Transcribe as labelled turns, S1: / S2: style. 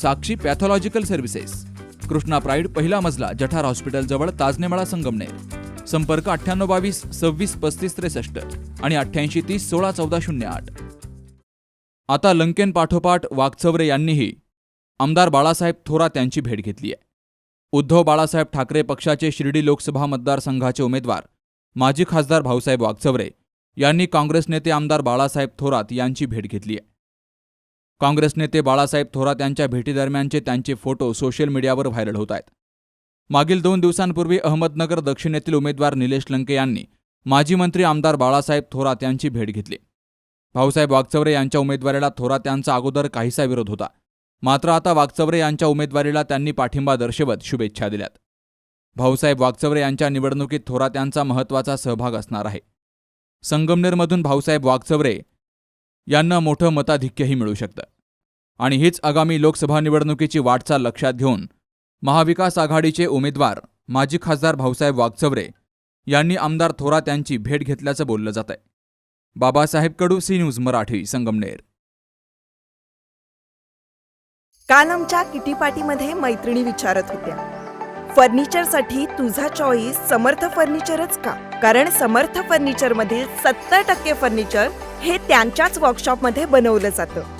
S1: Sakshi pathological services Krishna pride पहिला मजला जठार हॉस्पिटलजवळ ताजनेमाळा संगमनेर. संपर्क अठ्ठ्याण्णव बावीस सव्वीस पस्तीस त्रेसष्ट आणि अठ्ठ्याऐंशी तीस सोळा चौदा शून्य आठ. आता लंकेन पाठोपाठ वागचवरे यांनीही आमदार बाळासाहेब थोरात यांची भेट घेतली आहे. उद्धव बाळासाहेब ठाकरे पक्षाचे शिर्डी लोकसभा मतदारसंघाचे उमेदवार माजी खासदार भाऊसाहेब वाघचवरे यांनी काँग्रेस नेते आमदार बाळासाहेब थोरात यांची भेट घेतली आहे. काँग्रेस नेते बाळासाहेब थोरात यांच्या भेटीदरम्यानचे त्यांचे फोटो सोशल मीडियावर व्हायरल होत आहेत. मागील दोन दिवसांपूर्वी अहमदनगर दक्षिणेतील उमेदवार निलेश लंके यांनी माजी मंत्री आमदार बाळासाहेब थोरात यांची भेट घेतली. भाऊसाहेब वागचवरे यांच्या उमेदवारीला थोरात यांचा अगोदर काहीसा विरोध होता. मात्र आता वागचवरे यांच्या उमेदवारीला त्यांनी पाठिंबा दर्शवत शुभेच्छा दिल्यात. भाऊसाहेब वागचवरे यांच्या निवडणुकीत थोरात यांचा महत्त्वाचा सहभाग असणार आहे. संगमनेरमधून भाऊसाहेब वागचवरे यांना मोठं मताधिक्यही मिळू शकतं. आणि हीच आगामी लोकसभा निवडणुकीची वाटचाल लक्षात घेऊन महाविकास आघाडीचे उमेदवार माजी खासदार भाऊसाहेब वागचवरे यांनी आमदार थोरात यांची भेट घेतल्याचं बोललं जात आहे बाबासाहेब कडू सी न्यूज मराठी संगमनेर.
S2: काल आमच्या किटी पार्टीमध्ये मैत्रिणी विचारत होत्या. फर्निचरसाठी तुझा चॉईस समर्थ फर्निचरच का? कारण समर्थ फर्निचरमधील सत्तर टक्के फर्निचर हे त्यांच्याच वर्कशॉपमध्ये बनवलं जातं.